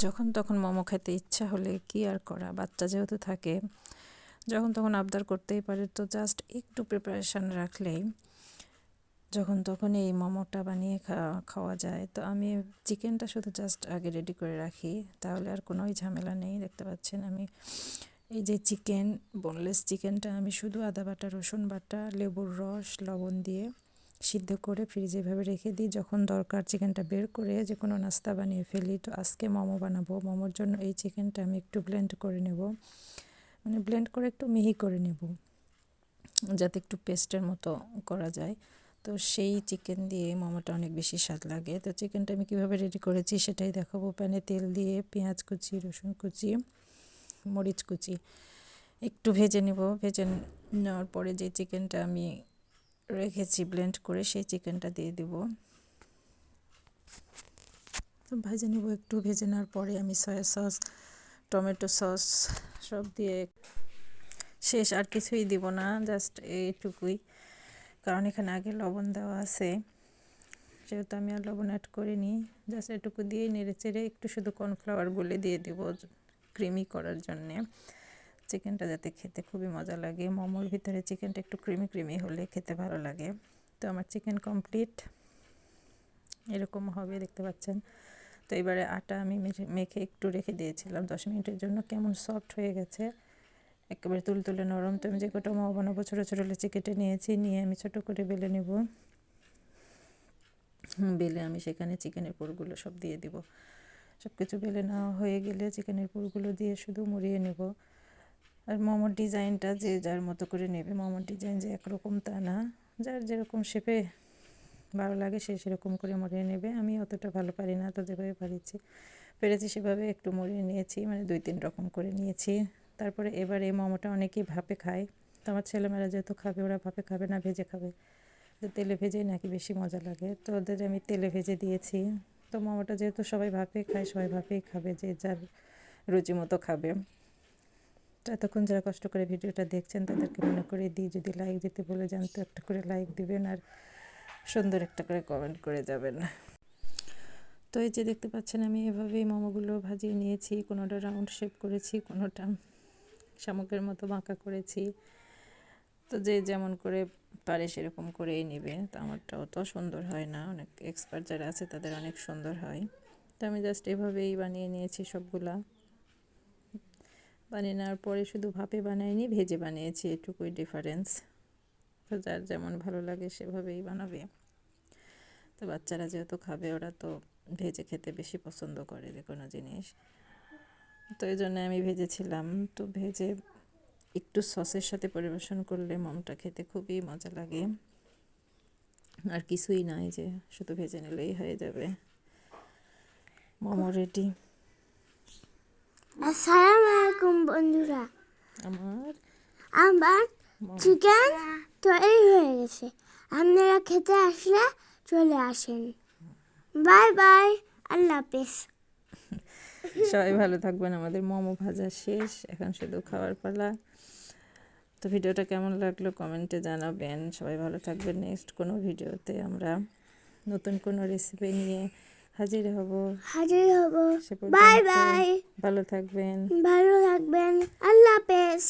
যখন তখন মোমো খেতে ইচ্ছা হলে কি আর করা? বাচ্চা যেহেতু থাকে, যখন তখন আবদার করতেই পারে। তো জাস্ট একটু প্রিপারেশান রাখলেই যখন তখন এই মোমোটা বানিয়ে খাওয়া যায়। তো আমি চিকেনটা শুধু জাস্ট আগে রেডি করে রাখি। তাহলে আর কোনোই ঝামেলা নেই, দেখতে পাচ্ছেন আমি। এই যে চিকেন বোনলেস চিকেনটা আমি শুধু আদা বাটা, রসুন বাটা, লেবুর রস, লবণ দিয়ে সিদ্ধ করে ফ্রিজে এভাবে রেখে দিই। যখন দরকার চিকেনটা বের করে যে কোনো নাস্তা বানিয়ে ফেলি, তো আজকে মোমো বানাবো। মোমোর জন্য এই চিকেনটা আমি একটু ব্লেন্ড করে নেব। মানে ব্লেন্ড করে একটু মিহি করে নেব, যাতে একটু পেস্টের মতো করা যায়। তো সেই চিকেন দিয়ে মোমোটা অনেক বেশি স্বাদ লাগে। তো চিকেনটা আমি কীভাবে রেডি করেছি সেটাই দেখাবো। প্যানে তেল দিয়ে পেঁয়াজ কুচি, রসুন কুচি, মরিচ কুচি একটু ভেজে নেব। ভেজে নেওয়ার পরে যে চিকেনটা আমি রেখেছি ব্লেন্ড করে সেই চিকেনটা দিয়ে দিব। ভেজে নেব একটু, ভেজে নেওয়ার পরে আমি সয়া সস টমেটো সস সব দিয়ে শেষ আর কিছুই দিব না জাস্ট এইটুকুই। কারণ এখানে আগে লবণ দেওয়া আছে, যেহেতু আমি আর লবণ অ্যাড করিনি জাস্ট এটুকু দিয়ে নেড়ে চেড়ে একটু শুধু কর্নফ্লাওয়ার গুলে দিয়ে দিব ক্রিমি করার জন্যে। চিকেনটা যাতে খেতে খুবই মজা লাগে। মোমোর ভিতরে চিকেনটা একটু ক্রিমি ক্রিমি হলে খেতে ভালো লাগে। তো আমার চিকেন কমপ্লিট। এরকম হবে, দেখতে পাচ্ছেন। তো এবারে আটা আমি মেখে একটু রেখে দিয়েছিলাম দশ মিনিটের জন্য। কেমন সফট হয়ে গেছে। একেবারে তুলতুলে নরম। তো আমি যে কটা মোমো বানাবো, ছোটো ছোটো লেচি কেটে নিয়েছি। নিয়ে আমি ছোটো করে বেলে নেব। বেলে আমি সেখানে চিকেনের পুরগুলো সব দিয়ে দিব। সব কিছু বেলে নেওয়া হয়ে গেলে চিকেনের পুরগুলো দিয়ে শুধু মুড়িয়ে নেব। আর মোমোর ডিজাইনটা যে যার মতো করে নেবে, মোমোর ডিজাইন যে একরকম তা না। যার যেরকম শেপে ভালো লাগে সে সেরকম করে মরিয়ে নেবে। আমি অতটা ভালো পারি না তো যেভাবে পারিছি পেরেছি সেভাবে একটু মরিয়ে নিয়েছি মানে দুই তিন রকম করে নিয়েছি। তারপরে এবার এই মোমোটা অনেকেই ভাপে খায়। তো আমার ছেলেমেয়েরা যেহেতু খাবে, ওরা ভাপে খাবে না, ভেজে খাবে। তো তেলে ভেজে নাকি বেশি মজা লাগে। তো ওদের আমি তেলে ভেজে দিয়েছি। তো মোমোটা যেহেতু সবাই ভাপে খায়, সবাই ভাপেই খাবে, যে যার রুচি মতো খাবে। এতক্ষণ যারা কষ্ট করে ভিডিওটা দেখছেন, তাদেরকে মনে করে দিই, যদি লাইক দিতে বলে যান, তো একটা করে লাইক দিবেন আর সুন্দর একটা করে কমেন্ট করে যাবেন। তো এই যে দেখতে পাচ্ছেন, আমি এভাবেই মোমোগুলো ভাজিয়ে নিয়েছি, কোনোটা রাউন্ড শেপ করেছি, কোনোটা শামুকের মতো বাঁকা করেছি। তো যে যেমন করে পারে সেরকম করেই নেবে। তো আমারটা অত সুন্দর হয় না, অনেক এক্সপার্ট যারা আছে, তাদের অনেক সুন্দর হয়। তো আমি জাস্ট এভাবেই বানিয়ে নিয়েছি সবগুলা। বানিয়ে নেওয়ার পরে শুধু ভাপে বানাইনি, ভেজে বানিয়েছি। এটুকুই ডিফারেন্স তো যার যেমন ভালো লাগে সেভাবেই বানাবে। তো বাচ্চারা যেহেতু খাবে, ওরা তো ভেজে খেতে বেশি পছন্দ করে যে কোনো জিনিস। তো এই জন্য আমি ভেজেছিলাম। তো ভেজে একটু সসের সাথে পরিবেশন করলে মমটা খেতে খুবই মজা লাগে। আর কিছুই নাই যে, শুধু ভেজে নিলেই হয়ে যাবে। মোমো রেডি আসসালামু আলাইকুম বন্ধুরা আমার আমার চিকেন তৈরি হয়ে গেছে আপনারা খেতে আসলে চলে আসেন বাই বাই আল্লাহ হাফেজ সবাই ভালো থাকবেন আমাদের মোমো ভাজা শেষ। এখন শুধু খাওয়ার পালা। তো ভিডিওটা কেমন লাগল কমেন্টে জানাবেন। সবাই ভালো থাকবেন। নেক্সট কোনো ভিডিওতে আমরা নতুন কোনো রেসিপি নিয়ে হাজির হব। হাজির হব। Bye bye. ভালো থাকবেন। ভালো থাকবেন। আল্লাহ হাফেজ।